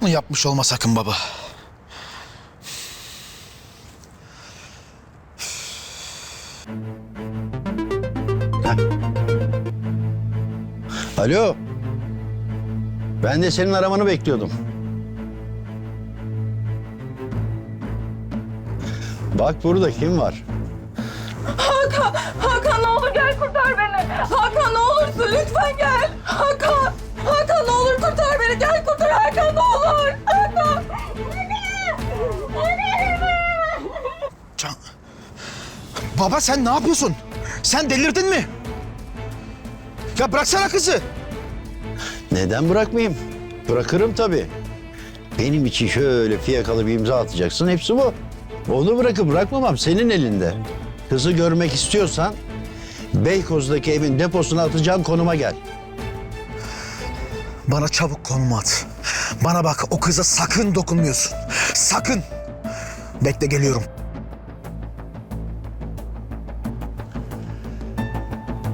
Bunu yapmış olma sakın baba. Alo. Ben de senin aramanı bekliyordum. Bak burada kim var? Hakan, Hakan ne olur gel kurtar beni. Hakan ne olursun lütfen gel. Hakan, Hakan ne olur kurtar beni. Gel kurtar Hakan ne olur. Baba sen ne yapıyorsun? Sen delirdin mi? Ya bıraksana kızı. Neden bırakmayayım? Bırakırım tabii. Benim için şöyle fiyakalı bir imza atacaksın. Hepsi bu. Onu bırakıp bırakmamam senin elinde. Kızı görmek istiyorsan Beykoz'daki evin deposuna atacağım konuma gel. Bana çabuk konum at. Bana bak o kıza sakın dokunmuyorsun. Sakın. Bekle geliyorum.